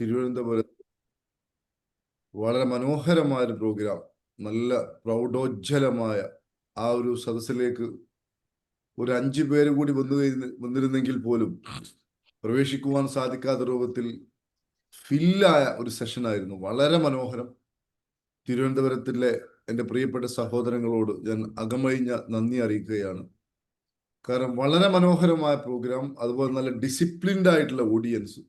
തിരുവനന്തപുരത്ത് വളരെ മനോഹരമായ ഒരു പ്രോഗ്രാം നല്ല പ്രൗഢോജ്ജലമായ ആ ഒരു സദസ്സിലേക്ക് ഒരു അഞ്ചു പേര് കൂടി വന്നു വന്നിരുന്നെങ്കിൽ പോലും പ്രവേശിക്കുവാൻ സാധിക്കാത്ത രൂപത്തിൽ ഫില്ലായ ഒരു സെഷനായിരുന്നു വളരെ മനോഹരം. തിരുവനന്തപുരത്തിലെ എന്റെ പ്രിയപ്പെട്ട സഹോദരങ്ങളോട് ഞാൻ അകമഴിഞ്ഞ നന്ദി അറിയിക്കുകയാണ്. കാരണം വളരെ മനോഹരമായ പ്രോഗ്രാം അതുപോലെ നല്ല ഡിസിപ്ലിൻഡ് ആയിട്ടുള്ള ഓഡിയൻസ്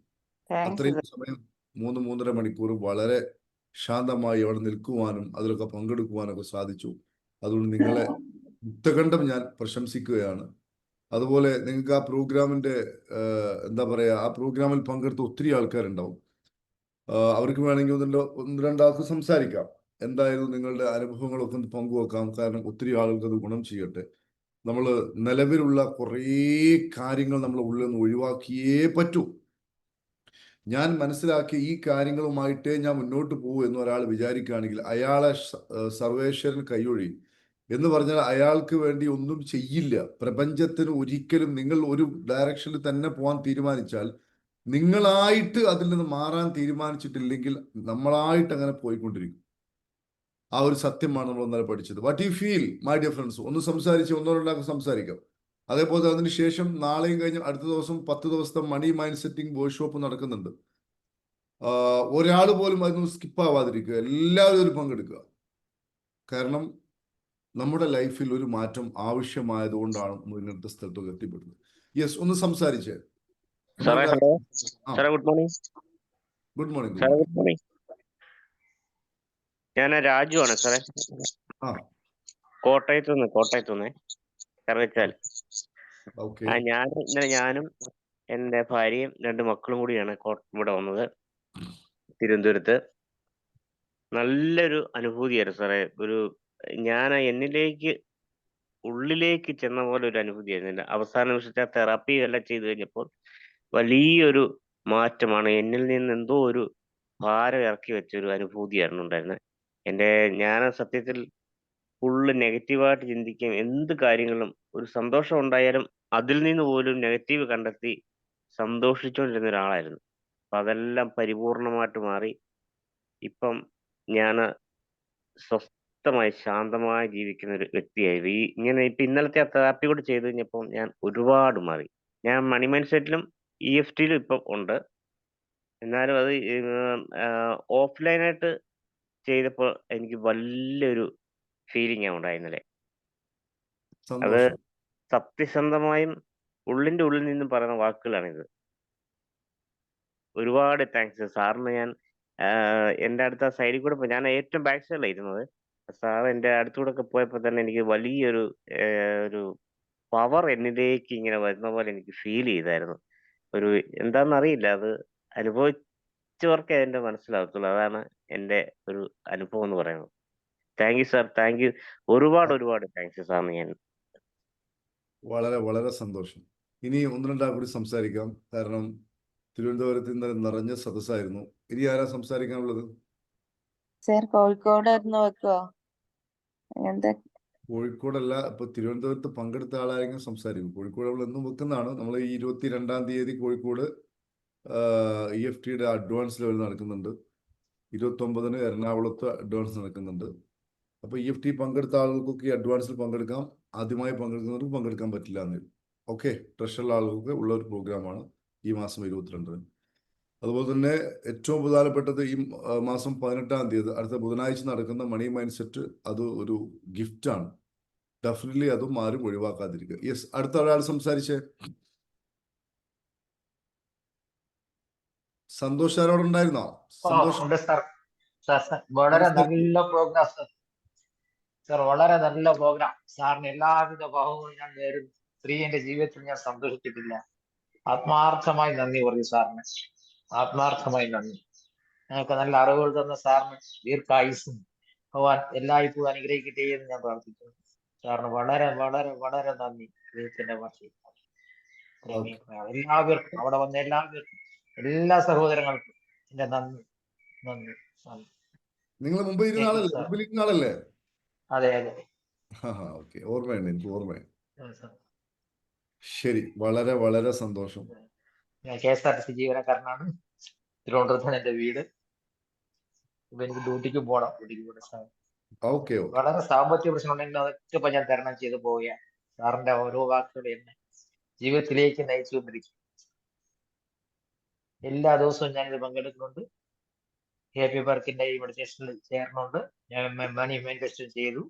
അത്രയും സമയം മൂന്ന് മൂന്നര മണിക്കൂർ വളരെ ശാന്തമായി അവിടെ നിൽക്കുവാനും അതിലൊക്കെ പങ്കെടുക്കുവാനൊക്കെ സാധിച്ചു. അതുകൊണ്ട് നിങ്ങളെ മുക്തകണ്ഠം ഞാൻ പ്രശംസിക്കുകയാണ്. അതുപോലെ നിങ്ങൾക്ക് ആ പ്രോഗ്രാമിന്റെ എന്താ പറയാ ആ പ്രോഗ്രാമിൽ പങ്കെടുത്ത ഒത്തിരി ആൾക്കാരുണ്ടാവും. അവർക്ക് വേണമെങ്കിൽ ഒന്നിലോ ഒന്ന് രണ്ടാൾക്ക് സംസാരിക്കാം. എന്തായാലും നിങ്ങളുടെ അനുഭവങ്ങളൊക്കെ ഒന്ന് പങ്കുവെക്കാം. കാരണം ഒത്തിരി ആളുകൾക്ക് അത് ഗുണം ചെയ്യട്ടെ. നമ്മൾ നിലവിലുള്ള കുറേ കാര്യങ്ങൾ നമ്മൾ ഉള്ളിൽ നിന്ന് ഒഴിവാക്കിയേ പറ്റൂ. ഞാൻ മനസ്സിലാക്കിയ ഈ കാര്യങ്ങളുമായിട്ടേ ഞാൻ മുന്നോട്ട് പോകും എന്ന് ഒരാൾ വിചാരിക്കുകയാണെങ്കിൽ അയാളെ സർവേശ്വരൻ കൈയൊഴി എന്ന് പറഞ്ഞാൽ അയാൾക്ക് വേണ്ടി ഒന്നും ചെയ്യില്ല. പ്രപഞ്ചത്തിന് ഒരിക്കലും നിങ്ങൾ ഒരു ഡയറക്ഷനിൽ തന്നെ പോകാൻ തീരുമാനിച്ചാൽ നിങ്ങളായിട്ട് അതിൽ നിന്ന് മാറാൻ തീരുമാനിച്ചിട്ടില്ലെങ്കിൽ നമ്മളായിട്ട് അങ്ങനെ പോയിക്കൊണ്ടിരിക്കും. ആ ഒരു സത്യമാണ് നമ്മൾ ഒന്നര പഠിച്ചത്. What you feel my dear friends ഒന്ന് സംസാരിച്ച് ഒന്നോ രണ്ടാൾക്ക് സംസാരിക്കാം. അതേപോലെ അതിന് ശേഷം നാളെയും കഴിഞ്ഞ് അടുത്ത ദിവസം പത്ത് ദിവസത്തെ മണി മൈൻഡ് സെറ്റിംഗ് വർക്ക്ഷോപ്പ് നടക്കുന്നുണ്ട്. ഒരാൾ പോലും അതൊന്നും സ്കിപ്പ് ആവാതിരിക്കുക എല്ലാവരും ഒരു പങ്കെടുക്കുക. കാരണം നമ്മുടെ ലൈഫിൽ ഒരു മാറ്റം ആവശ്യമായതുകൊണ്ടാണ് ഇങ്ങനത്തെ സ്ഥലത്തൊക്കെ എത്തിപ്പെടുന്നത്. യെസ് ഒന്ന് സംസാരിച്ചേ. Good morning good morning good morning ഞാൻ രാജു ആണ് സാറേ കോട്ടയത്തുനിന്ന് കോട്ടയത്ത് നിന്ന് കോട്ടയത്ത് നിന്ന് കറുവച്ചാൽ ഓക്കെ. ആ ഞാൻ ഞാനും എന്റെ ഭാര്യയും രണ്ട് മക്കളും കൂടിയാണ് ഇവിടെ വന്നത്. തിരുവനന്തപുരത്ത്. നല്ലൊരു അനുഭൂതിയായിരുന്നു സാറേ. ഒരു ഞാൻ എന്നിലേക്ക് ഉള്ളിലേക്ക് ചെന്ന പോലെ ഒരു അനുഭൂതിയായിരുന്നു അവസാന നിമിഷത്തെ തെറാപ്പി എല്ലാം ചെയ്തു കഴിഞ്ഞപ്പോൾ വലിയൊരു മാറ്റമാണ്. എന്നിൽ നിന്ന് എന്തോ ഒരു ഭാരം ഇറക്കി വെച്ച ഒരു അനുഭൂതിയായിരുന്നു ഉണ്ടായിരുന്നത് എന്റെ ഞാൻ സത്യത്തിൽ ഫുള്ള് നെഗറ്റീവായിട്ട് ചിന്തിക്കുകയും എന്ത് കാര്യങ്ങളും ഒരു സന്തോഷം ഉണ്ടായാലും അതിൽ നിന്ന് പോലും നെഗറ്റീവ് കണ്ടെത്തി സന്തോഷിച്ചുകൊണ്ടിരുന്ന ഒരാളായിരുന്നു. അപ്പൊ അതെല്ലാം പരിപൂർണമായിട്ട് മാറി. ഇപ്പം ഞാൻ സ്വസ്ഥമായി ശാന്തമായി ജീവിക്കുന്ന ഒരു വ്യക്തിയായിരുന്നു. ഈ ഇങ്ങനെ ഇപ്പൊ ഇന്നലത്തെ ആ തെറാപ്പി കൂടെ ചെയ്ത് കഴിഞ്ഞപ്പോൾ ഞാൻ ഒരുപാട് മാറി. ഞാൻ മണി മൈൻഡ് സെറ്റിലും ഇ എഫ് ടിയിലും ഇപ്പം ഉണ്ട്. എന്നാലും അത് ഓഫ്ലൈനായിട്ട് ചെയ്തപ്പോൾ എനിക്ക് വലിയൊരു ഫീലിംഗ് ആണ് ഉണ്ടായി ഇന്നലെ സന്തോഷം. സത്യസന്ധമായും ഉള്ളിന്റെ ഉള്ളിൽ നിന്നും പറയുന്ന വാക്കുകളാണിത്. ഒരുപാട് താങ്ക്സ് സാറിന് ഞാൻ ആഹ് എന്റെ അടുത്ത സൈഡിൽ കൂടെ പോയി ഞാൻ ഏറ്റവും ബാക്ക് സൈഡിലാണ് ഇരുന്നത്. സാർ എന്റെ അടുത്തുകൂടെ ഒക്കെ പോയപ്പോൾ തന്നെ എനിക്ക് വലിയൊരു ഒരു പവർ എന്നിലേക്ക് ഇങ്ങനെ വരുന്ന പോലെ എനിക്ക് ഫീൽ ചെയ്തായിരുന്നു. ഒരു എന്താണെന്നറിയില്ല അത് അനുഭവിച്ചവർക്കേ അതിന്റെ മനസ്സിലാവത്തുള്ളൂ. അതാണ് എന്റെ ഒരു അനുഭവം എന്ന് പറയുന്നത്. Thank you sir thank you ഒരുപാട് ഒരുപാട് താങ്ക്സ് സാറിന് ഞാൻ വളരെ വളരെ സന്തോഷം. ഇനി ഒന്ന് രണ്ടാൾ കൂടി സംസാരിക്കാം. കാരണം തിരുവനന്തപുരത്ത് ഇന്നലെ നിറഞ്ഞ സദസ്സായിരുന്നു. ഇനി ആരാ സംസാരിക്കാനുള്ളത്? സാർ കോഴിക്കോടായിരുന്നു വെക്കോ എന്താ? കോഴിക്കോടല്ല ഇപ്പൊ തിരുവനന്തപുരത്ത് പങ്കെടുത്ത ആളാരെങ്കിലും സംസാരിക്കും. കോഴിക്കോട് നമ്മൾ എന്നും വെക്കുന്നതാണ്. നമ്മൾ ഈ ഇരുപത്തി രണ്ടാം തീയതി കോഴിക്കോട് ഇ എഫ് ടിയുടെ അഡ്വാൻസ് ലെവൽ നടക്കുന്നുണ്ട്. ഇരുപത്തി ഒമ്പതിന് എറണാകുളത്ത് അഡ്വാൻസ് നടക്കുന്നുണ്ട്. അപ്പൊ ഇ എഫ് ടി പങ്കെടുത്ത ആളുകൾക്കൊക്കെ ഈ അഡ്വാൻസിൽ പങ്കെടുക്കാം. ആദ്യമായി പങ്കെടുക്കുന്നവർക്ക് പങ്കെടുക്കാൻ പറ്റില്ല എന്ന്. ഓക്കെ ട്രഷറിലെ ആളുകൾക്ക് ഉള്ള ഒരു പ്രോഗ്രാമാണ് ഈ മാസം ഇരുപത്തിരണ്ടിന്. അതുപോലെ തന്നെ ഏറ്റവും പ്രധാനപ്പെട്ടത് ഈ മാസം പതിനെട്ടാം തീയതി അടുത്ത ബുധനാഴ്ച നടക്കുന്ന മണി മൈൻഡ് സെറ്റ് അത് ഒരു ഗിഫ്റ്റാണ് ഡെഫിനറ്റ്ലി അതും ആരും ഒഴിവാക്കാതിരിക്കുക. യെസ് അടുത്ത ഒരാൾ സംസാരിച്ചേ. സന്തോഷ് ഓ, സന്തോഷ് വളരെ നല്ല പ്രോഗ്രാം സാർ വളരെ നല്ല പ്രോഗ്രാം സാറിന് എല്ലാവിധ ഭാവങ്ങളും ഞാൻ നേരുന്നു. സ്ത്രീ എന്റെ ജീവിതത്തിൽ ഞാൻ സന്തോഷിച്ചിട്ടില്ല. ആത്മാർത്ഥമായി നന്ദി പറഞ്ഞു സാറിന് ആത്മാർത്ഥമായി നന്ദി. ഞങ്ങൾക്ക് നല്ല അറിവുകൾ തന്ന സാറിന് ദീർഘായുസും ഭഗവാൻ എല്ലായ്പ്പോഴും അനുഗ്രഹിക്കട്ടെ എന്ന് ഞാൻ പ്രാർത്ഥിക്കുന്നു. സാറിന് വളരെ വളരെ വളരെ നന്ദി. ദൈവത്തിന്റെ ഭാഷയിൽ എല്ലാവർക്കും അവിടെ വന്ന എല്ലാവർക്കും എല്ലാ സഹോദരങ്ങൾക്കും എന്റെ നന്ദി നന്ദി നന്ദി. നിങ്ങൾ മുമ്പ് ഇരുന്ന മുമ്പിലിരുന്നാളല്ലേ ആളല്ലേ. മുമ്പിൽ ഇരുന്ന ആളല്ലേ? അതെ അതെ. ഓക്കെ. ഓർമ്മയുണ്ട് എനിക്ക് ഓർമ്മയുണ്ട്. ശരി. വളരെ വളരെ സന്തോഷം. ഞാൻ K S R T C ജീവനക്കാരനാണ്. തിരുവനന്തപുരത്താണ് എന്റെ വീട്. ഇപ്പൊ എനിക്ക് ഡ്യൂട്ടിക്ക് പോകണം ഡ്യൂട്ടിക്ക് പോകണം ഓക്കെ ഓക്കെ. വളരെ സാമ്പത്തിക പ്രശ്നം ഉണ്ടെങ്കിൽ അതൊക്കെ ഇപ്പൊ ഞാൻ തരണം ചെയ്ത് പോവുക സാറിന്റെ ഓരോ വാക്കുകളും എന്നെ ജീവിതത്തിലേക്ക് നയിച്ചുകൊണ്ടിരിക്കും. എല്ലാ ദിവസവും ഞാനിത് പങ്കെടുക്കുന്നുണ്ട്. ഹാപ്പി വർക്കിന്റെ ഇവിടെ മെഡിറ്റേഷനിൽ ചേർന്നുകൊണ്ട് ഞാൻ മണി മാനിഫെസ്റ്റോ ചെയ്തു.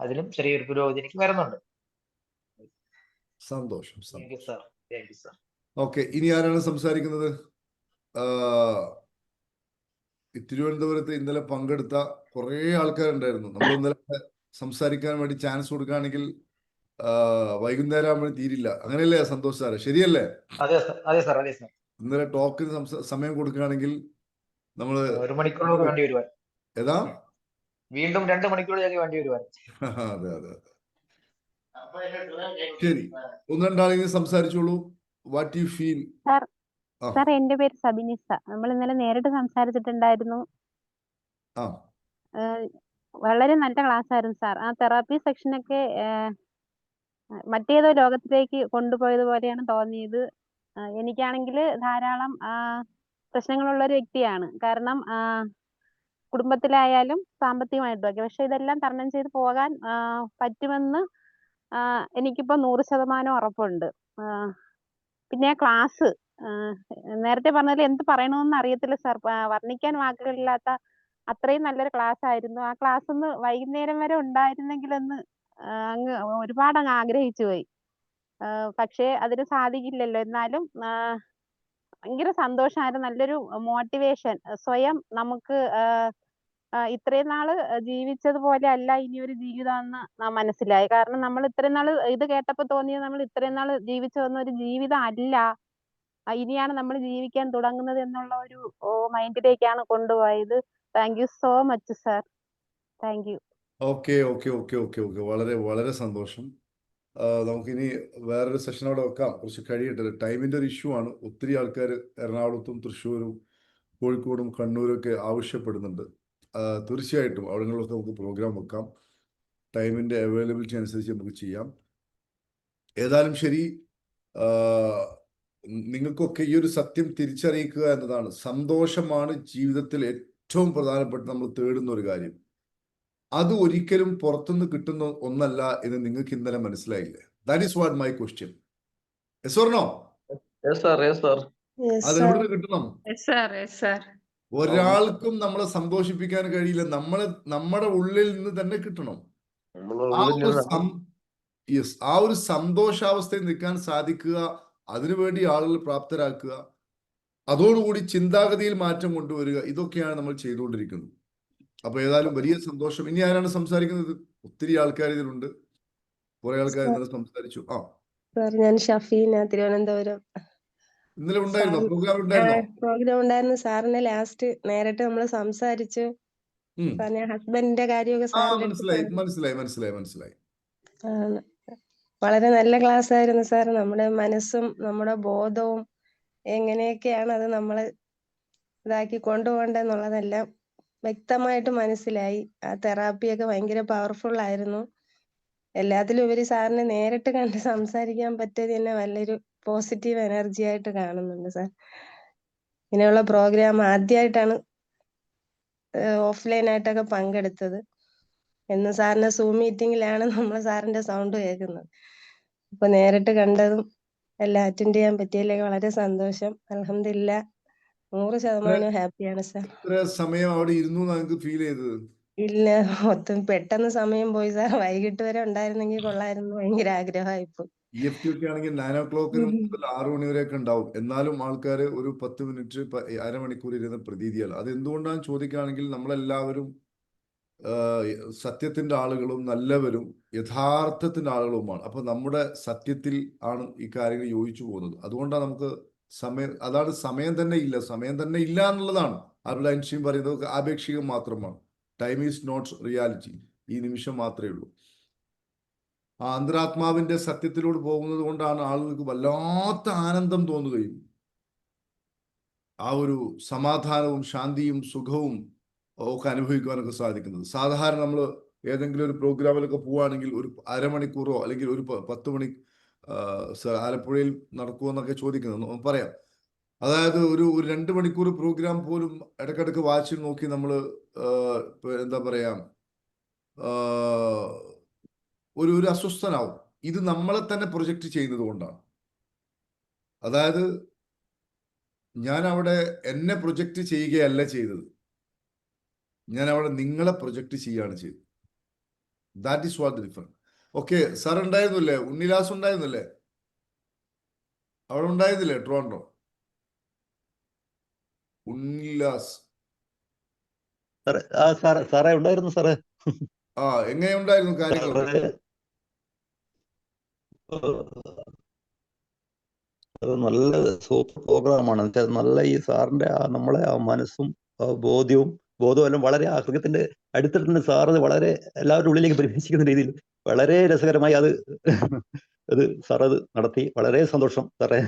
അതിലും ചെറിയൊരു പുരോഗതി എനിക്ക് വരുന്നുണ്ട്. സന്തോഷം ഓക്കെ ഇനി ആരാണ് സംസാരിക്കുന്നത്? തിരുവനന്തപുരത്ത് ഇന്നലെ പങ്കെടുത്ത കുറേ ആൾക്കാരുണ്ടായിരുന്നു. നമ്മൾ ഇന്നലെ സംസാരിക്കാൻ വേണ്ടി ചാൻസ് കൊടുക്കുകയാണെങ്കിൽ വൈകുന്നേരം ആകുമ്പോൾ തീരില്ല. അങ്ങനെയല്ലേ സന്തോഷ് സാറേ? ശരിയല്ലേ? ഇന്നലെ ടോക്കിന് സമയം കൊടുക്കുകയാണെങ്കിൽ നമ്മൾ ഒരു മണിക്കൂറോട് വേണ്ടി വരുവാൻ. ഏതാ? വീണ്ടും രണ്ട് മണിക്കൂറിലേക്ക് വേണ്ടി വരുവാൻ. അതെ അതെ ശരി. ഒന്ന് രണ്ടാളെങ്കിലും സംസാരിച്ചോളൂ. വാട്ട് യു ഫീൽ സാർ എന്റെ പേര് സബിനിസ നമ്മൾ ഇന്നലെ നേരിട്ട് സംസാരിച്ചിട്ടുണ്ടായിരുന്നു. ആ. വളരെ നല്ല ക്ലാസ് ആയിരുന്നു സാർ ആ തെറാപ്പി സെക്ഷനൊക്കെ മറ്റേതോ ലോകത്തിലേക്ക് കൊണ്ടുപോയത് പോലെയാണ് തോന്നിയത്. എനിക്കാണെങ്കിൽ ധാരാളം ആ, പ്രശ്നങ്ങളുള്ള ഒരു വ്യക്തിയാണ്. കാരണം കുടുംബത്തിലായാലും സാമ്പത്തികമായിട്ടും ഒക്കെ. പക്ഷെ ഇതെല്ലാം തരണം ചെയ്ത് പോകാൻ പറ്റുമെന്ന് എനിക്ക് എനിക്കിപ്പോ നൂറ് ശതമാനം ഉറപ്പുണ്ട്. പിന്നെ ക്ലാസ് നേരത്തെ പറഞ്ഞതിൽ എന്ത് പറയണമെന്ന് അറിയത്തില്ല സാർ. വർണിക്കാൻ വാക്കുകളില്ലാത്ത അത്രയും നല്ലൊരു ക്ലാസ് ആയിരുന്നു ആ ക്ലാസ് ഒന്ന് വൈകുന്നേരം വരെ ഉണ്ടായിരുന്നെങ്കിൽ ഒന്ന് അങ്ങ് ഒരുപാട് അങ്ങ് ആഗ്രഹിച്ചു പോയി പക്ഷേ അതിന് സാധിക്കില്ലല്ലോ. എന്നാലും ഭയങ്കര സന്തോഷമായിരുന്നു. നല്ലൊരു മോട്ടിവേഷൻ. സ്വയം നമുക്ക് ഇത്രയും നാൾ ജീവിച്ചതുപോലെ അല്ല ഇനി ഒരു ജീവിതം എന്ന് നാം മനസ്സിലായി. കാരണം നമ്മൾ ഇത്രയും നാൾ ഇത് കേട്ടപ്പോൾ തോന്നിയത് നമ്മൾ ഇത്രയും നാൾ ജീവിച്ചു വന്ന ഒരു ജീവിതം അല്ല ഇനിയാണ് നമ്മൾ ജീവിക്കാൻ തുടങ്ങുന്നത് എന്നുള്ള ഒരു മൈൻഡിലേക്കാണ് കൊണ്ടുപോയത്. Thank you so much sir. Thank you. Okay okay okay okay okay. വളരെ വളരെ സന്തോഷം. നമുക്കിനി വേറൊരു സെഷൻ അവിടെ വെക്കാം. കുറച്ച് കഴിയട്ടെ. ടൈമിന്റെ ഒരു ഇഷ്യൂ ആണ്. ഒത്തിരി ആൾക്കാർ എറണാകുളത്തും തൃശ്ശൂരും കോഴിക്കോടും കണ്ണൂരും ഒക്കെ ആവശ്യപ്പെടുന്നുണ്ട്. തീർച്ചയായിട്ടും അവിടങ്ങളിലൊക്കെ നമുക്ക് പ്രോഗ്രാം വെക്കാം. ടൈമിന്റെ അവൈലബിലിറ്റി അനുസരിച്ച് നമുക്ക് ചെയ്യാം. ഏതായാലും ശരി നിങ്ങൾക്കൊക്കെ ഈ ഒരു സത്യം തിരിച്ചറിയിക്കുക എന്നതാണ് സന്തോഷമാണ് ജീവിതത്തിൽ ഏറ്റവും പ്രധാനപ്പെട്ട നമ്മൾ തേടുന്ന ഒരു കാര്യം. അത് ഒരിക്കലും പുറത്തുനിന്ന് കിട്ടുന്ന ഒന്നല്ല എന്ന് നിങ്ങൾക്ക് ഇന്നലെ മനസ്സിലായില്ലേ? That is what my question yes or no yes sir yes sir അത് എവിടെ നിന്ന് കിട്ടണം? സാർ സാർ ഒരാൾക്കും നമ്മളെ സന്തോഷിപ്പിക്കാൻ കഴിയില്ല. നമ്മളെ നമ്മുടെ ഉള്ളിൽ നിന്ന് തന്നെ കിട്ടണം. യെസ് ആ ഒരു സന്തോഷാവസ്ഥയിൽ നിൽക്കാൻ സാധിക്കുക അതിനുവേണ്ടി ആളുകൾ പ്രാപ്തരാക്കുക അതോടുകൂടി ചിന്താഗതിയിൽ മാറ്റം കൊണ്ടുവരിക ഇതൊക്കെയാണ് നമ്മൾ ചെയ്തുകൊണ്ടിരിക്കുന്നത്. അപ്പൊ ഏതായാലും വലിയ സന്തോഷം. ഇനി ആരാണ് സംസാരിക്കുന്നത്? ഒത്തിരി ആൾക്കാർ ഇതിലുണ്ട്. കുറെ ആൾക്കാർ ഇന്നലെ സംസാരിച്ചു. ആ. ഞാൻ ഷഫീന തിരുവനന്തപുരം. ഇന്നലെ ഉണ്ടായിരുന്നോ? പ്രോഗ്രാം ഉണ്ടായിരുന്നോ? പ്രോഗ്രാം ഉണ്ടായിരുന്നു. സാറിനെ ലാസ്റ്റ് നേരിട്ട് നമ്മൾ സംസാരിച്ചു. ഹസ്ബൻഡിന്റെ കാര്യമൊക്കെ മനസ്സിലായി. മനസ്സിലായി മനസ്സിലായി മനസ്സിലായി. വളരെ നല്ല ക്ലാസ് ആയിരുന്നു സാർ. നമ്മുടെ മനസ്സും നമ്മുടെ ബോധവും എങ്ങനെയൊക്കെയാണ് അത് നമ്മൾ ഇതാക്കി കൊണ്ടുപോകേണ്ടതെന്നുള്ളതെല്ലാം വ്യക്തമായിട്ട് മനസ്സിലായി. ആ തെറാപ്പിയൊക്കെ ഭയങ്കര പവർഫുൾ ആയിരുന്നു. എല്ലാത്തിലും ഉപരി സാറിനെ നേരിട്ട് കണ്ട് സംസാരിക്കാൻ പറ്റിയത് തന്നെ വലിയൊരു പോസിറ്റീവ് എനർജി ആയിട്ട് കാണുന്നുണ്ട് സാർ ഇങ്ങനെയുള്ള പ്രോഗ്രാം ആദ്യമായിട്ടാണ് ഓഫ്ലൈൻ ആയിട്ടൊക്കെ പങ്കെടുത്തത്. എന്ന് സാറിന്റെ സൂം മീറ്റിംഗിലാണ് നമ്മൾ സാറിന്റെ സൗണ്ട് കേൾക്കുന്നത്. അപ്പൊ നേരിട്ട് കണ്ടതും എല്ലാം അറ്റൻഡ് ചെയ്യാൻ പറ്റിയതിലേക്ക് വളരെ സന്തോഷം. അലഹമില്ല നൂറ് ശതമാനം ഹാപ്പിയാണ് സാർ. ഇത്ര സമയം അവിടെ ഇരുന്നു നിങ്ങൾക്ക് ഫീൽ ചെയ്തത്? ഇല്ല മൊത്തം പെട്ടെന്ന് സമയം പോയി സാർ. വൈകിട്ട് വരെ ഉണ്ടായിരുന്നെങ്കിൽ കൊള്ളായിരുന്നു. ഭയങ്കര ആഗ്രഹമായിപ്പോയി ഇ എഫ് ടി ഒക്കെ ആണെങ്കിൽ നയൻ ഒ ക്ലോക്കിന് മുതൽ ആറു മണി വരെയൊക്കെ ഉണ്ടാവും. എന്നാലും ആൾക്കാർ ഒരു പത്ത് മിനിറ്റ് അരമണിക്കൂർ ഇരുന്ന പ്രതീതിയാണ്. അത് എന്തുകൊണ്ടാണ് ചോദിക്കുകയാണെങ്കിൽ നമ്മളെല്ലാവരും സത്യത്തിന്റെ ആളുകളും നല്ലവരും യഥാർത്ഥത്തിന്റെ ആളുകളുമാണ്. അപ്പൊ നമ്മുടെ സത്യത്തിൽ ആണ് ഈ കാര്യങ്ങൾ യോജിച്ചു പോകുന്നത്. അതുകൊണ്ടാണ് നമുക്ക് സമയം അതാണ് സമയം തന്നെ ഇല്ല. സമയം തന്നെ ഇല്ല എന്നുള്ളതാണ്. ആൽബർട്ട് ഐൻസ്റ്റീൻ പറയുന്നത് ആപേക്ഷികം മാത്രമാണ്. ടൈം ഈസ് നോട്ട് റിയാലിറ്റി ഈ നിമിഷം മാത്രമേ ഉള്ളൂ. ആ അന്തരാത്മാവിന്റെ സത്യത്തിലൂടെ പോകുന്നത് കൊണ്ടാണ് ആളുകൾക്ക് വല്ലാത്ത ആനന്ദം തോന്നുകയും ആ ഒരു സമാധാനവും ശാന്തിയും സുഖവും ഒക്കെ അനുഭവിക്കുവാനൊക്കെ സാധിക്കുന്നത്. സാധാരണ നമ്മൾ ഏതെങ്കിലും ഒരു പ്രോഗ്രാമിലൊക്കെ പോവുകയാണെങ്കിൽ ഒരു അരമണിക്കൂറോ അല്ലെങ്കിൽ ഒരു പത്ത് മണി ആ, സ- ആലപ്പുഴയിൽ നടക്കുമെന്നൊക്കെ ചോദിക്കുന്നു ചോദിക്കുന്നത്. പറയാം. അതായത് ഒരു ഒരു രണ്ട് മണിക്കൂർ പ്രോഗ്രാം പോലും ഇടക്കിടക്ക് വാച്ച് നോക്കി നമ്മൾ എന്താ പറയാ ഒരു ഒരു അസ്വസ്ഥനാവും. ഇത് നമ്മളെ തന്നെ പ്രൊജക്റ്റ് ചെയ്യുന്നത് കൊണ്ടാണ്. അതായത് ഞാൻ അവിടെ എന്നെ പ്രൊജക്റ്റ് ചെയ്യുകയല്ല ചെയ്തത്. ഞാൻ അവിടെ നിങ്ങളെ പ്രൊജക്റ്റ് ചെയ്യുകയാണ് ചെയ്തത്. That is what different okay sir ഉണ്ടായിരുന്നില്ലേ ഉണ്ണിലാസ് ഉണ്ടായിരുന്നില്ലേ അവിടെ ഉണ്ടായിരുന്നില്ലേ ട്രോണ്ടോ ഉണ്ണിലാസ് സാറേ ഉണ്ടായിരുന്നു സാറേ. ആ എങ്ങനെ ഉണ്ടായിരുന്നു കാര്യങ്ങൾ നല്ല സൂപ്പർ പ്രോഗ്രാമാണ്. നല്ല ഈ സാറിന്റെ ആ നമ്മളെ ആ മനസ്സും ബോധ്യവും ബോധവും എല്ലാം വളരെ ആ ഹൃദയത്തിന്റെ അടുത്തിട്ടുണ്ട് സാറ് വളരെ എല്ലാവരുടെ ഉള്ളിലേക്ക് പ്രവേശിക്കുന്ന രീതിയിൽ വളരെ രസകരമായി അത് അത് സാർ അത് നടത്തി. വളരെ സന്തോഷം സാറേ.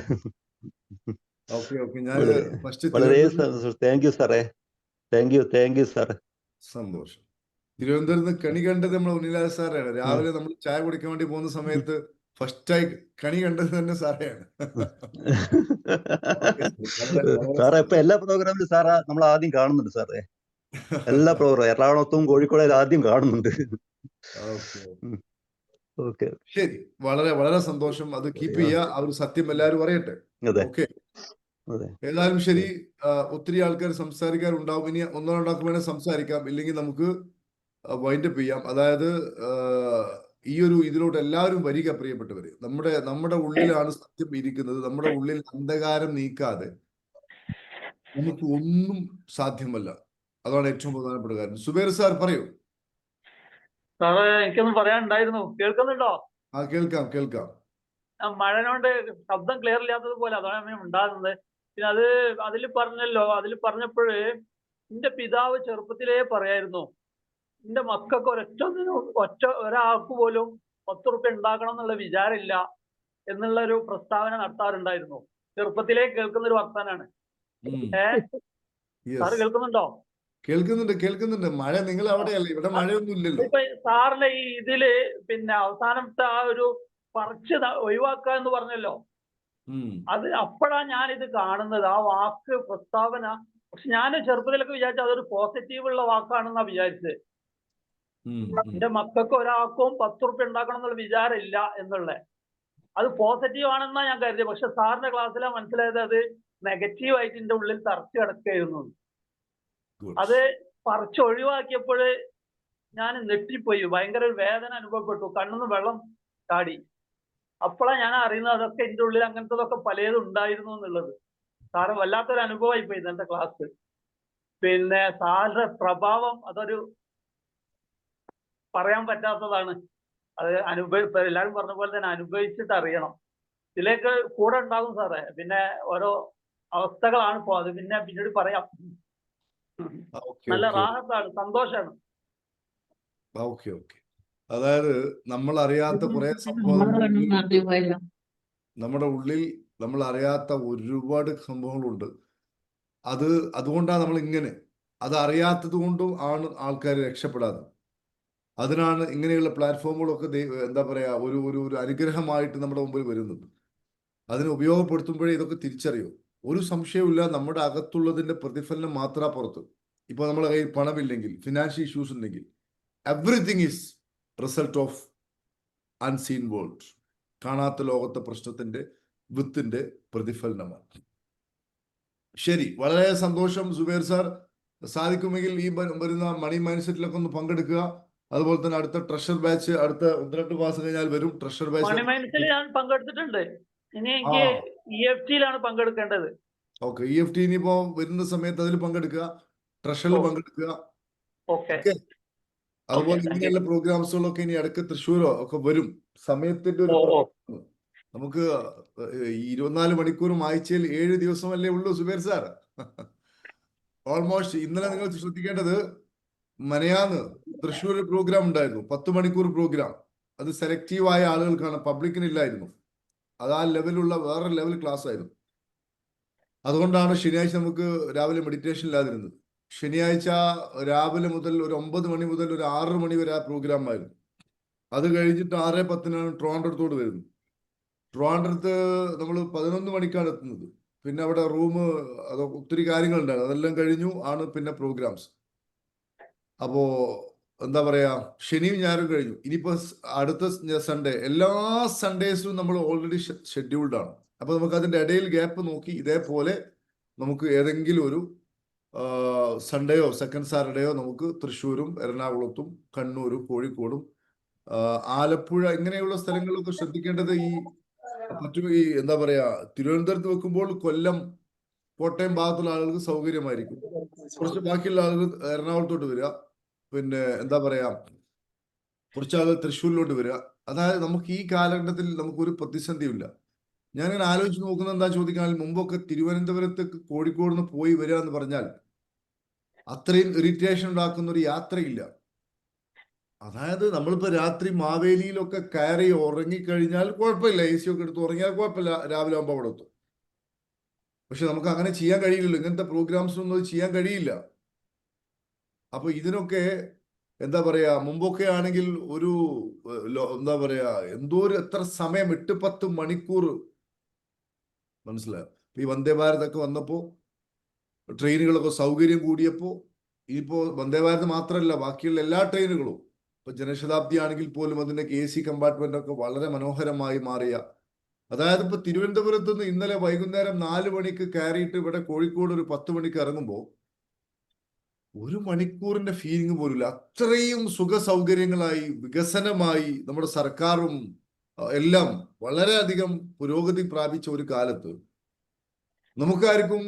വളരെ- താങ്ക് യു സാറേ. താങ്ക് യു താങ്ക് യു സാറേ. സന്തോഷം. തിരുവനന്തപുരത്ത് കണി കണ്ടത് നമ്മൾ ഉണ്ണിലാൽ സാറാണ് രാവിലെ നമ്മൾ ചായ കുടിക്കാൻ വേണ്ടി പോകുന്ന സമയത്ത് ഫസ്റ്റായി കണി കണ്ടത് തന്നെ സാറേയാണ്. സാറേ. ഇപ്പൊ എല്ലാ പ്രോഗ്രാമിലും സാറാ നമ്മൾ ആദ്യം കാണുന്നുണ്ട് സാറേ. എല്ലാ പ്രോഗ്രാം എറണാകുളത്തും കോഴിക്കോടും ആദ്യം കാണുന്നുണ്ട്. ഓക്കെ. ശരി. വളരെ വളരെ സന്തോഷം. അത് കീപ്പ് ചെയ്യുക. ആ ഒരു സത്യം എല്ലാവരും അറിയട്ടെ ഓക്കെ. അതെ. ഏതായാലും ശരി. ഒത്തിരി ആൾക്കാർ സംസാരിക്കാറുണ്ടാവും. ഇനി ഒന്നോ രണ്ടാൾക്ക് വേണേൽ സംസാരിക്കാം. ഇല്ലെങ്കിൽ നമുക്ക് വൈൻഡപ്പ് ചെയ്യാം. അതായത് ഈ ഒരു ഇതിലോട്ട് എല്ലാവരും വരിക പ്രിയപ്പെട്ടവര്. നമ്മുടെ നമ്മുടെ ഉള്ളിലാണ് സത്യം ഇരിക്കുന്നത്. നമ്മുടെ ഉള്ളിൽ അന്ധകാരം നീക്കാതെ നമുക്ക് ഒന്നും സാധ്യമല്ല. അതാണ് ഏറ്റവും പ്രധാനപ്പെട്ട കാര്യം. സുബേർ സാർ പറയൂ. സാറേ എനിക്കൊന്നും പറയാനുണ്ടായിരുന്നു. കേൾക്കുന്നുണ്ടോ? ആ കേൾക്കാം കേൾക്കാം. മഴനോണ്ട് ശബ്ദം ക്ലിയർ ഇല്ലാത്തത് പോലെ അതാണ് അങ്ങനെ ഉണ്ടാകുന്നത് പിന്നെ അത് അതിൽ പറഞ്ഞല്ലോ അതിൽ പറഞ്ഞപ്പോഴ് എന്റെ പിതാവ് ചെറുപ്പത്തിലേ പറയായിരുന്നു എന്റെ മക്കൾക്ക് ഒരൊറ്റ ഒറ്റ ഒരാൾക്ക് പോലും പത്ത് റുപ്യ ഉണ്ടാക്കണം എന്നുള്ള വിചാരമില്ല എന്നുള്ള ഒരു പ്രസ്താവന നടത്താറുണ്ടായിരുന്നു. ചെറുപ്പത്തിലേ കേൾക്കുന്ന ഒരു വർത്താനാണ് ഏഹ് സാറ് കേൾക്കുന്നുണ്ടോ? കേൾക്കുന്നുണ്ട് കേൾക്കുന്നുണ്ട്. മഴ നിങ്ങൾ അവിടെയല്ലേ ഇവിടെ മഴയൊന്നും ഇല്ലല്ലോ സാറിന് സാറിന്റെ ഈ ഇതിൽ പിന്നെ അവസാനത്തെ ആ ഒരു പറിച്ച് ഒഴിവാക്കുക എന്ന് പറഞ്ഞല്ലോ. അത് അപ്പോഴാ ഞാൻ ഇത് കാണുന്നത്. ആ വാക്ക് പ്രസ്താവന പക്ഷെ ഞാൻ ചെറുപ്പത്തിലൊക്കെ വിചാരിച്ചു അതൊരു പോസിറ്റീവ് ഉള്ള വാക്കാണെന്നാ വിചാരിച്ചത്. എന്റെ മക്കൾക്ക് ഒരാൾക്കും പത്ത് റുപ്യ ഉണ്ടാക്കണം എന്നുള്ള വിചാരം ഇല്ല എന്നുള്ള. അത് പോസിറ്റീവ് ആണെന്നാ ഞാൻ കരുതി പക്ഷെ സാറിന്റെ ക്ലാസ്സിലാ മനസ്സിലായത് അത് നെഗറ്റീവ് ആയിട്ട് എന്റെ ഉള്ളിൽ തറച്ചു കിടക്കുകയായിരുന്നു. അത് പറിച്ച് ഒഴിവാക്കിയപ്പോൾ ഞാൻ നെട്ടിപ്പോയി ഭയങ്കര വേദന അനുഭവപ്പെട്ടു. കണ്ണിന്ന് വെള്ളം ചാടി. അപ്പോഴാണ് ഞാൻ അറിയുന്നത് അതൊക്കെ എന്റെ ഉള്ളിൽ അങ്ങനത്തതൊക്കെ പലതും ഉണ്ടായിരുന്നു എന്നുള്ളത്. സാറ് വല്ലാത്തൊരു അനുഭവമായി പോയി ഇന്നത്തെ ക്ലാസ് പിന്നെ സാറിന്റെ പ്രഭാവം അതൊരു പറയാൻ പറ്റാത്തതാണ്. അത് അനുഭവ എല്ലാവരും പറഞ്ഞ പോലെ തന്നെ അനുഭവിച്ചിട്ട് അറിയണം. ഇതിലേക്ക് കൂടെ ഉണ്ടാകും സാറേ. പിന്നെ ഓരോ അവസ്ഥകളാണ് ഇപ്പോ. അത് പിന്നെ പിന്നീട് പറയാം. നല്ല ഓക്കെ. റാഹത്താണ് സന്തോഷാണ്. ആ, ഓക്കെ ഓക്കെ. അതായത് നമ്മൾ അറിയാത്ത കുറെ സംഭവങ്ങൾ നമ്മുടെ ഉള്ളിൽ നമ്മൾ അറിയാത്ത ഒരുപാട് സംഭവങ്ങളുണ്ട്. അത് അതുകൊണ്ടാണ് നമ്മൾ ഇങ്ങനെ അത് അറിയാത്തത് കൊണ്ടും ആണ് ആൾക്കാർ രക്ഷപ്പെടാതെ. അതിനാണ് ഇങ്ങനെയുള്ള പ്ലാറ്റ്ഫോമുകളൊക്കെ എന്താ പറയാ ഒരു ഒരു ഒരു അനുഗ്രഹമായിട്ട് നമ്മുടെ മുമ്പിൽ വരുന്നത്. അതിനെ ഉപയോഗപ്പെടുത്തുമ്പോഴേ ഇതൊക്കെ തിരിച്ചറിയൂ. ഒരു സംശയവുമില്ല. നമ്മുടെ അകത്തുള്ളതിന്റെ പ്രതിഫലനം മാത്രാ പുറത്ത്. ഇപ്പൊ നമ്മുടെ കയ്യിൽ പണമില്ലെങ്കിൽ ഫിനാൻഷ്യൽ ഇഷ്യൂസ് ഉണ്ടെങ്കിൽ everything is result of unseen world കാണാത്ത ലോകത്തെ പ്രശ്നത്തിന്റെ വിത്തിന്റെ പ്രതിഫലനമാണ്. ശരി. വളരെ സന്തോഷം സുബേർ സാർ. സാധിക്കുമെങ്കിൽ ഈ വരുന്ന മണി മൈൻഡ് സെറ്റിലൊക്കെ ഒന്ന് പങ്കെടുക്കുക. അതുപോലെ തന്നെ അടുത്ത ട്രഷർ ബാച്ച് അടുത്ത ഒന്ന് രണ്ട് മാസം കഴിഞ്ഞാൽ വരും. ട്രഷർ ബാച്ച് ഞാൻ പങ്കെടുത്തിട്ടുണ്ട്. ഇനി എനിക്ക് ഇ എഫ് ടിയിലാണ് പങ്കെടുക്കേണ്ടത്. ഓക്കെ ഇ എഫ് ടി ഇനിയിപ്പോ വരുന്ന സമയത്ത് അതിൽ പങ്കെടുക്കുക ട്രഷറിൽ പങ്കെടുക്കുക. ഓക്കെ. അതുപോലെ. ഇങ്ങനെയുള്ള പ്രോഗ്രാംസുകളൊക്കെ ഇനി ഇടയ്ക്ക് തൃശ്ശൂരോ ഒക്കെ വരും. സമയത്തിന്റെ ഒരു. നമുക്ക് ഇരുപത്തിനാല് മണിക്കൂറും ആഴ്ചയിൽ ഏഴ് ദിവസമല്ലേ ഉള്ളൂ സുബേർ സാർ? ഓൾമോസ്റ്റ് ഇന്നലെ നിങ്ങൾ ശ്രദ്ധിക്കേണ്ടത് മനയാന്ന് തൃശ്ശൂർ പ്രോഗ്രാം ഉണ്ടായിരുന്നു പത്ത് മണിക്കൂർ പ്രോഗ്രാം. അത് സെലക്റ്റീവ് ആയ ആളുകൾക്കാണ് പബ്ലിക്കിന് ഇല്ലായിരുന്നു. അത് ആ ലെവലുള്ള വേറെ ലെവൽ ക്ലാസ് ആയിരുന്നു. അതുകൊണ്ടാണ് ശനിയാഴ്ച നമുക്ക് രാവിലെ മെഡിറ്റേഷൻ ഇല്ലാതിരുന്നത്. ശനിയാഴ്ച രാവിലെ മുതൽ ഒരു ഒമ്പത് മണി മുതൽ ഒരു ആറ് മണി വരെ ആ പ്രോഗ്രാം ആയിരുന്നു. അത് കഴിഞ്ഞിട്ട് ആറ് പത്തിനാണ് ട്രോണ്ടടുത്തോട് വരുന്നത്. ട്രോണ്ടടുത്ത് നമ്മൾ പതിനൊന്ന് മണിക്കാണ് എത്തുന്നത്. പിന്നെ അവിടെ റൂം അത് ഒത്തിരി കാര്യങ്ങളുണ്ടായിരുന്നു. അതെല്ലാം കഴിഞ്ഞു ആണ് പിന്നെ പ്രോഗ്രാംസ് അപ്പോ എന്താ പറയാ ശനിയും ഞായറും കഴിഞ്ഞു. ഇനിയിപ്പോ അടുത്ത സൺഡേ എല്ലാ സൺഡേസും നമ്മൾ ഓൾറെഡി ഷെഡ്യൂൾഡ് ആണ്. അപ്പൊ നമുക്ക് അതിന്റെ ഇടയിൽ ഗ്യാപ്പ് നോക്കി ഇതേപോലെ നമുക്ക് ഏതെങ്കിലും ഒരു സൺഡേയോ സെക്കൻഡ് സാറ്റർഡേയോ നമുക്ക് തൃശ്ശൂരും എറണാകുളത്തും കണ്ണൂരും കോഴിക്കോടും ആലപ്പുഴ ഇങ്ങനെയുള്ള സ്ഥലങ്ങളൊക്കെ ശ്രദ്ധിക്കേണ്ടത് ഈ മറ്റു ഈ എന്താ പറയാ തിരുവനന്തപുരത്ത് വെക്കുമ്പോൾ കൊല്ലം കോട്ടയം ഭാഗത്തുള്ള ആളുകൾക്ക് സൗകര്യമായിരിക്കും. കുറച്ച് ബാക്കിയുള്ള ആളുകൾ എറണാകുളത്തോട്ട് വരിക. പിന്നെ എന്താ പറയാ കുറച്ച് ആളുകൾ തൃശ്ശൂരിലോട്ട് വരിക. അതായത് നമുക്ക് ഈ കാലഘട്ടത്തിൽ നമുക്കൊരു പ്രതിസന്ധിയില്ല ഞാനിങ്ങനെ ആലോചിച്ച് നോക്കുന്നത് എന്താ ചോദിക്കാൻ മുമ്പൊക്കെ തിരുവനന്തപുരത്തേക്ക് കോഴിക്കോട് നിന്ന് പോയി വരിക എന്ന് പറഞ്ഞാൽ അത്രയും ഇറിറ്റേഷൻ ഉണ്ടാക്കുന്ന ഒരു യാത്രയില്ല. അതായത് നമ്മളിപ്പോ രാത്രി മാവേലിയിലൊക്കെ കയറി ഉറങ്ങിക്കഴിഞ്ഞാൽ കുഴപ്പമില്ല. എ സി ഒക്കെ എടുത്ത് ഉറങ്ങിയാൽ കുഴപ്പമില്ല. രാവിലെ ആകുമ്പോൾ അവിടെ എത്തും. പക്ഷെ നമുക്ക് അങ്ങനെ ചെയ്യാൻ കഴിയില്ലല്ലോ. ഇങ്ങനത്തെ പ്രോഗ്രാംസ് ഒന്നും ചെയ്യാൻ കഴിയില്ല. അപ്പൊ ഇതിനൊക്കെ എന്താ പറയാ മുമ്പൊക്കെ ആണെങ്കിൽ ഒരു എന്താ പറയാ എന്തോ ഒരു എത്ര സമയം എട്ട് പത്ത് മണിക്കൂർ. മനസ്സിലായോ? ഈ വന്ദേ ഭാരത് ഒക്കെ വന്നപ്പോ ട്രെയിനുകളൊക്കെ സൗകര്യം കൂടിയപ്പോ ഇനിയിപ്പോ വന്ദേ ഭാരത് മാത്രമല്ല ബാക്കിയുള്ള എല്ലാ ട്രെയിനുകളും. ഇപ്പൊ ജനശതാബ്ദി ആണെങ്കിൽ പോലും അതിന്റെ എ സി കമ്പാർട്ട്മെന്റ് ഒക്കെ വളരെ മനോഹരമായി മാറിയ. അതായത് ഇപ്പൊ തിരുവനന്തപുരത്ത് നിന്ന് ഇന്നലെ വൈകുന്നേരം നാല് മണിക്ക് കയറിയിട്ട് ഇവിടെ കോഴിക്കോട് ഒരു പത്ത് മണിക്ക് ഇറങ്ങുമ്പോൾ ഒരു മണിക്കൂറിന്റെ ഫീലിംഗ് പോലുമില്ല. അത്രയും സുഖ സൗകര്യങ്ങളായി വികസനമായി നമ്മുടെ സർക്കാരും എല്ലാം വളരെയധികം പുരോഗതി പ്രാപിച്ച ഒരു കാലത്ത്. നമുക്കാർക്കും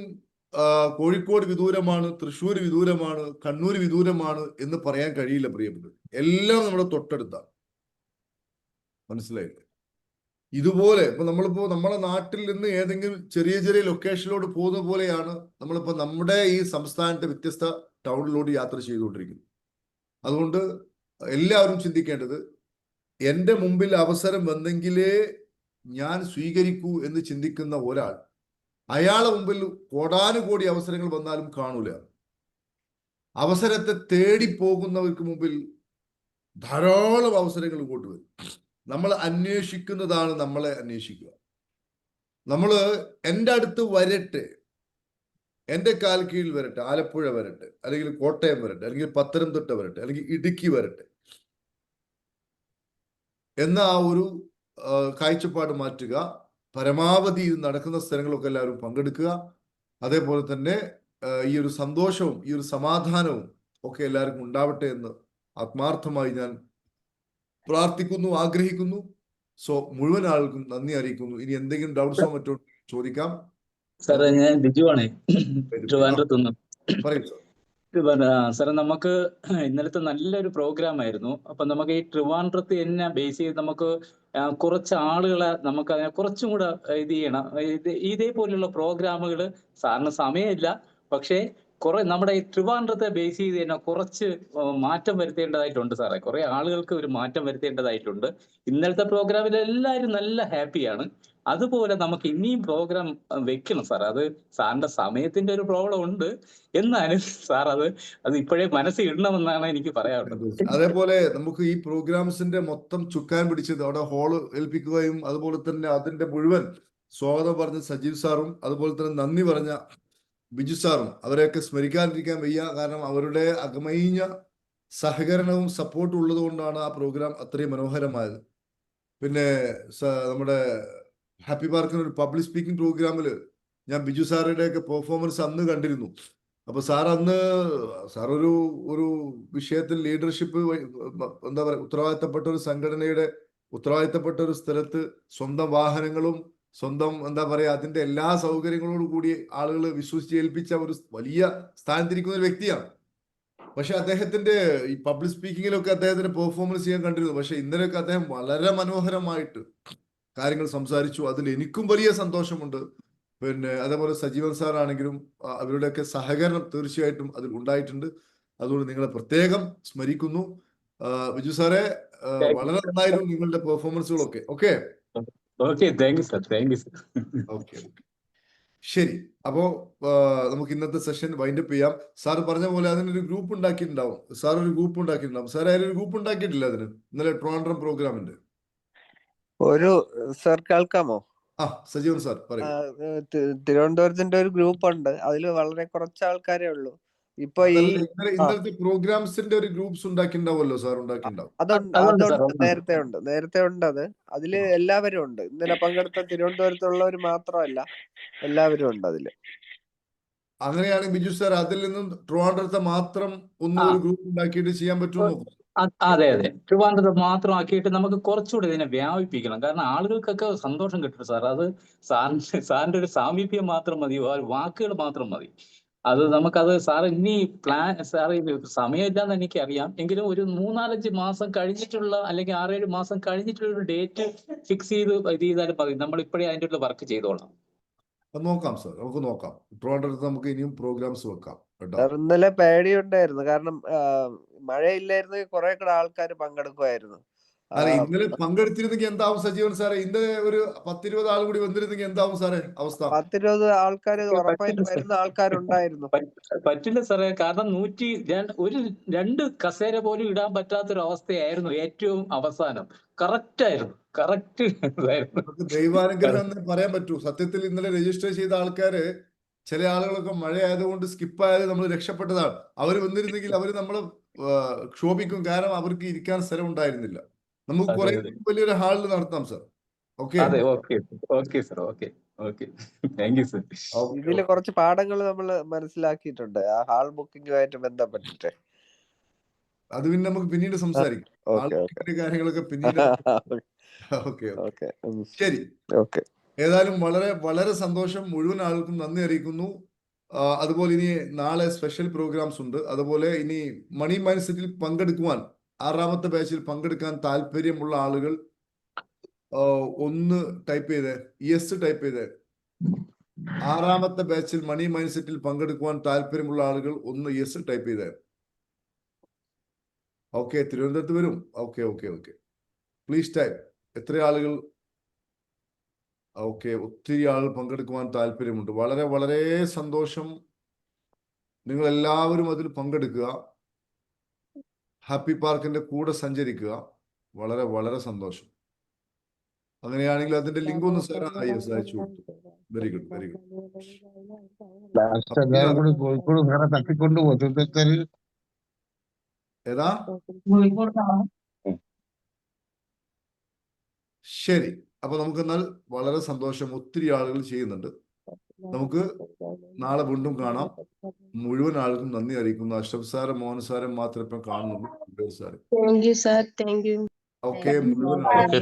കോഴിക്കോട് വിദൂരമാണ് തൃശ്ശൂർ വിദൂരമാണ് കണ്ണൂർ വിദൂരമാണ് എന്ന് പറയാൻ കഴിയില്ല പ്രിയപ്പെട്ടത് എല്ലാം നമ്മുടെ തൊട്ടടുത്താണ്. മനസ്സിലായില്ലേ? ഇതുപോലെ ഇപ്പൊ നമ്മളിപ്പോ നമ്മളെ നാട്ടിൽ നിന്ന് ഏതെങ്കിലും ചെറിയ ചെറിയ ലൊക്കേഷനിലോട്ട് പോകുന്ന പോലെയാണ് നമ്മളിപ്പോ നമ്മുടെ ഈ സംസ്ഥാനത്തെ വ്യത്യസ്ത ടൗണിലോട്ട് യാത്ര ചെയ്തുകൊണ്ടിരിക്കുന്നു. അതുകൊണ്ട് എല്ലാവരും ചിന്തിക്കേണ്ടത് എന്റെ മുമ്പിൽ അവസരം വന്നെങ്കിലേ ഞാൻ സ്വീകരിക്കൂ എന്ന് ചിന്തിക്കുന്ന ഒരാൾ അയാളെ മുമ്പിൽ കോടാനുകോടി അവസരങ്ങൾ വന്നാലും കാണൂല. അവസരത്തെ തേടി പോകുന്നവർക്ക് മുമ്പിൽ ധാരാളം അവസരങ്ങൾ ഇങ്ങോട്ട് വരും. നമ്മൾ അന്വേഷിക്കുന്നതാണ് നമ്മളെ അന്വേഷിക്കുക. നമ്മൾ എന്റെ അടുത്ത് വരട്ടെ. എന്റെ കാൽ കീഴിൽ വരട്ടെ ആലപ്പുഴ വരട്ടെ അല്ലെങ്കിൽ കോട്ടയം വരട്ടെ അല്ലെങ്കിൽ പത്തനംതിട്ട വരട്ടെ അല്ലെങ്കിൽ ഇടുക്കി വരട്ടെ എന്ന ആ ഒരു കാഴ്ചപ്പാട് മാറ്റുക പരമാവധി ഇത് നടക്കുന്ന സ്ഥലങ്ങളൊക്കെ എല്ലാവരും പങ്കെടുക്കുക അതേപോലെ തന്നെ ഈ ഒരു സന്തോഷവും ഈ ഒരു സമാധാനവും ഒക്കെ എല്ലാവർക്കും ഉണ്ടാവട്ടെ എന്ന് ആത്മാർത്ഥമായി ഞാൻ പ്രാർത്ഥിക്കുന്നു ആഗ്രഹിക്കുന്നു. സോ മുഴുവൻ ആൾക്കും നന്ദി അറിയിക്കുന്നു. ഇനി എന്തെങ്കിലും ഡൗട്ട്സോ മറ്റോ ചോദിക്കാം. സാറേ ഞാൻ ബിജു ആണേ. ആ, ട്രിവാൻഡ്രത്ത് നിന്ന് സാറേ നമുക്ക് ഇന്നലത്തെ നല്ലൊരു പ്രോഗ്രാം ആയിരുന്നു അപ്പൊ നമുക്ക് ഈ ട്രിവാൻഡ്രത്ത് തന്നെ ബേസ് ചെയ്ത് നമുക്ക് കുറച്ച് ആളുകളെ നമുക്ക് അതിനെ കുറച്ചും കൂടെ ഇത് ചെയ്യണം. ഇത് ഇതേപോലെയുള്ള പ്രോഗ്രാമുകൾ സാറിന് സമയമില്ല. പക്ഷേ കുറെ നമ്മുടെ ഈ ട്രിവാൻഡ്രത്തെ ബേസ് ചെയ്ത് തന്നെ കുറച്ച് മാറ്റം വരുത്തേണ്ടതായിട്ടുണ്ട് സാറേ. കുറെ ആളുകൾക്ക് ഒരു മാറ്റം വരുത്തേണ്ടതായിട്ടുണ്ട്. ഇന്നലത്തെ പ്രോഗ്രാമിൽ എല്ലാവരും നല്ല ഹാപ്പിയാണ് അതുപോലെ നമുക്ക് ഇനിയും പ്രോഗ്രാം വെക്കണം സാർ അത് സാറിന്റെ സമയത്തിന്റെ ഒരു പ്രോബ്ലം ഉണ്ട്. എന്നാലും സാർ അത് അത് ഇപ്പോഴേ മനസ്സിൽ ഇടണമെന്നാണ് എനിക്ക് പറയാനുള്ളത്. അതേപോലെ നമുക്ക് ഈ പ്രോഗ്രാംസിന്റെ മൊത്തം ചുക്കാൻ പിടിച്ചത് അവിടെ ഹോൾ ഏൽപ്പിക്കുകയും അതുപോലെ തന്നെ അതിന്റെ മുഴുവൻ സ്വാഗതം പറഞ്ഞ സജീവ് സാറും അതുപോലെ തന്നെ നന്ദി പറഞ്ഞ ബിജു സാറും അവരെയൊക്കെ സ്മരിക്കാതിരിക്കാൻ വയ്യ. കാരണം അവരുടെ അകമയിഞ്ഞ സഹകരണവും സപ്പോർട്ടും ഉള്ളതുകൊണ്ടാണ് ആ പ്രോഗ്രാം അത്രയും മനോഹരമായത്. പിന്നെ നമ്മുടെ ഹാപ്പി പാർക്കിന് ഒരു പബ്ലിക് സ്പീക്കിംഗ് പ്രോഗ്രാമിൽ ഞാൻ ബിജു സാറുടെ ഒക്കെ പെർഫോമൻസ് അന്ന് കണ്ടിരുന്നു. അപ്പൊ സാർ അന്ന് സാർ ഒരു ഒരു വിഷയത്തിൽ ലീഡർഷിപ്പ് എന്താ പറയുക ഉത്തരവാദിത്തപ്പെട്ട ഒരു സംഘടനയുടെ ഉത്തരവാദിത്തപ്പെട്ട ഒരു സ്ഥലത്ത് സ്വന്തം വാഹനങ്ങളും സ്വന്തം എന്താ പറയാ അതിന്റെ എല്ലാ സൗകര്യങ്ങളോടും കൂടി ആളുകൾ വിശ്വസിച്ച് ഏൽപ്പിച്ച ഒരു വലിയ സ്ഥാനത്തിരിക്കുന്ന ഒരു വ്യക്തിയാണ്. പക്ഷെ അദ്ദേഹത്തിന്റെ ഈ പബ്ലിക് സ്പീക്കിങ്ങിലൊക്കെ അദ്ദേഹത്തിന്റെ പെർഫോമൻസ് ചെയ്യാൻ കണ്ടിരുന്നു. പക്ഷെ ഇന്നലെയൊക്കെ അദ്ദേഹം വളരെ മനോഹരമായിട്ട് കാര്യങ്ങൾ സംസാരിച്ചു. അതിൽ എനിക്കും വലിയ സന്തോഷമുണ്ട്. പിന്നെ അതേപോലെ സജീവൻ സാറാണെങ്കിലും അവരുടെയൊക്കെ സഹകരണം തീർച്ചയായിട്ടും അതിൽ ഉണ്ടായിട്ടുണ്ട്. അതുകൊണ്ട് നിങ്ങളെ പ്രത്യേകം സ്മരിക്കുന്നു. ബിജു സാറെ വളരെ നന്നായിരുന്നു നിങ്ങളുടെ പെർഫോമൻസുകളൊക്കെ. Okay? Okay thank you sir thank you sir okay ശരി. അപ്പോ നമുക്ക് ഇന്നത്തെ സെഷൻ വൈൻഡപ്പ് ചെയ്യാം. സാർ പറഞ്ഞ പോലെ അതിനൊരു ഗ്രൂപ്പ് ഉണ്ടാക്കിയിട്ടുണ്ടാവും. സാർ ഒരു ഗ്രൂപ്പ് ഉണ്ടാക്കിയിട്ടുണ്ടാവും. സാർ അതിലൊരു ഗ്രൂപ്പ് ഉണ്ടാക്കിയിട്ടില്ല അതിന്? ഇന്നലെ ട്രോൺഡ്രം പ്രോഗ്രാമിന്റെ ഒരു സർ കേൾക്കാമോ? ആ സജീവൻ സാർ തിരുവനന്തപുരത്തിന്റെ ഒരു ഗ്രൂപ്പ് ഉണ്ട് അതിൽ വളരെ കുറച്ച് ആൾക്കാരെ ഉള്ളൂ. ഇപ്പൊ ഈ ഇന്നലത്തെ പ്രോഗ്രാംസിന്റെ ഒരു ഗ്രൂപ്പ്സ് ഉണ്ടാക്കിണ്ടാവുമല്ലോ സാർ അതുണ്ട് അതുണ്ട് നേരത്തെ ഉണ്ട് നേരത്തെ ഉണ്ട് അത്. അതിൽ എല്ലാവരും ഉണ്ട്. ഇന്നലെ പങ്കെടുത്ത തിരുവനന്തപുരത്തുള്ളവർ മാത്രമല്ല എല്ലാവരും ഉണ്ട് അതിൽ. അങ്ങനെയാണെങ്കിൽ ബിജു സാർ അതിൽ നിന്നും ട്രിവാൻഡ്രത്തെ മാത്രം ഒന്ന് ഒരു ഗ്രൂപ്പ് ഉണ്ടാക്കിയിട്ട് ചെയ്യാൻ പറ്റുമോ അതെ അതെ. മാത്രം ആക്കിയിട്ട് നമുക്ക് കുറച്ചുകൂടി ഇതിനെ വ്യാപിപ്പിക്കണം. കാരണം ആളുകൾക്കൊക്കെ സന്തോഷം കിട്ടും സാർ. അത് സാറിന്റെ സാറിന്റെ ഒരു സാമീപ്യം മാത്രം മതി. വാക്കുകൾ മാത്രം മതി. അത് നമുക്കത് സാർ ഇനി പ്ലാൻ സാർ സമയമില്ലാന്ന് എനിക്കറിയാം. എങ്കിലും ഒരു മൂന്നാലഞ്ച് മാസം കഴിഞ്ഞിട്ടുള്ള അല്ലെങ്കിൽ ആറേഴ് മാസം കഴിഞ്ഞിട്ടുള്ള ഒരു ഡേറ്റ് ഫിക്സ് ചെയ്ത് ഇത് ചെയ്താലും മതി. നമ്മൾ ഇപ്പോഴേ അതിന്റെ ഉള്ള വർക്ക് ചെയ്തോളാം. നോക്കാം സാർ. നമുക്ക് നോക്കാം. നമുക്ക് ഇനിയും പ്രോഗ്രാംസ് വെക്കാം. ഇന്നലെ പേടിയുണ്ടായിരുന്നു. കാരണം മഴയില്ലായിരുന്നെങ്കിൽ കുറെ കൂടെ ആൾക്കാർ പങ്കെടുക്കുമായിരുന്നു. അതെ ഇന്നലെ പങ്കെടുത്തിരുന്നെങ്കിൽ എന്താവും സജീവൻ സാറേ? ഇന്നലെ ഒരു പത്തിരുപത് ആൾ കൂടി വന്നിരുന്നെങ്കിൽ എന്താവും സാറേ അവസ്ഥ? പത്തിരുപത് ആൾക്കാർ ഉറപ്പായിട്ട് പറ്റില്ല വരുന്ന ആൾക്കാരുണ്ടായിരുന്നു. പറ്റ- പറ്റില്ല സാറേ. കാരണം നൂറ്റി രണ്ട് ഒരു രണ്ട് കസേര പോലും ഇടാൻ പറ്റാത്തൊരു അവസ്ഥയായിരുന്നു ഏറ്റവും അവസാനം. കറക്റ്റ് ആയിരുന്നു കറക്റ്റ് ദൈവാനുഗ്രഹം പറയാൻ പറ്റൂ. സത്യത്തിൽ ഇന്നലെ രജിസ്റ്റർ ചെയ്ത ആൾക്കാര് ചില ആളുകളൊക്കെ മഴ ആയതുകൊണ്ട് സ്കിപ്പായത് നമ്മൾ രക്ഷപ്പെട്ടതാണ്. അവർ വന്നിരുന്നെങ്കിൽ അവർ നമ്മളെ ആ, ക്ഷോഭിക്കും. കാരണം അവർക്ക് ഇരിക്കാൻ സ്ഥലം ഉണ്ടായിരുന്നില്ല. നമുക്ക് കുറെ വലിയൊരു ഹാളിൽ നടത്താം സാർ. ഓക്കെ? അതെ okay okay sir okay okay. Thank you ഇതിൽ കുറച്ച് പാഠങ്ങൾ നമ്മൾ മനസ്സിലാക്കിയിട്ടുണ്ട്. ആ ഹാൾ ബുക്കിംഗുമായിട്ട് ബന്ധപ്പെട്ടിട്ട്. അത് പിന്നെ നമുക്ക് പിന്നീട് സംസാരിക്കാം. കാര്യങ്ങളൊക്കെ പിന്നീട്. Okay okay. ശരി. ഓക്കെ. ഏതായാലും വളരെ വളരെ സന്തോഷം മുഴുവൻ ആൾക്കും നന്ദി അറിയിക്കുന്നു. അതുപോലെ ഇനി നാളെ സ്പെഷ്യൽ പ്രോഗ്രാംസ് ഉണ്ട്. അതുപോലെ ഇനി മണി മൈൻഡ് പങ്കെടുക്കുവാൻ ആറാമത്തെ ബാച്ചിൽ പങ്കെടുക്കാൻ താല്പര്യമുള്ള ആളുകൾ ഒന്ന് ടൈപ്പ് ചെയ്തേ യെസ് ടൈപ്പ് ചെയ്തേ. ആറാമത്തെ ബാച്ചിൽ മണി മൈൻഡ് സെറ്റിൽ പങ്കെടുക്കുവാൻ താല്പര്യമുള്ള ആളുകൾ ഒന്ന് യെസ് ടൈപ്പ് ചെയ്തേ. ഓക്കെ തിരുവനന്തപുരത്ത് വരും. Okay okay okay please type എത്ര ആളുകൾ ഓക്കെ ഒത്തിരി ആൾ പങ്കെടുക്കുവാൻ താല്പര്യമുണ്ട്. വളരെ വളരെ സന്തോഷം. നിങ്ങൾ എല്ലാവരും അതിൽ പങ്കെടുക്കുക. ഹാപ്പി പാർക്കിന്റെ കൂടെ സഞ്ചരിക്കുക. വളരെ വളരെ സന്തോഷം. അങ്ങനെയാണെങ്കിൽ അതിന്റെ ലിങ്ക് ഒന്ന് സാർ അയച്ചു കൊടുത്തു. Very good very good. Kozhikode തട്ടിക്കൊണ്ട് ഏതാ? ശരി. അപ്പൊ നമുക്ക് എന്നാൽ വളരെ സന്തോഷം ഒത്തിരി ആളുകൾ ചെയ്യുന്നുണ്ട്. നമുക്ക് നാളെ വീണ്ടും കാണാം. മുഴുവൻ ആൾക്കും നന്ദി അറിയിക്കുന്നു. അഷ്റഫ് സാറും മോഹൻ സാറും മാത്രമേ ഇപ്പം കാണുന്നുള്ളൂ സാർ ഓക്കെ മുഴുവൻ ഓക്കെ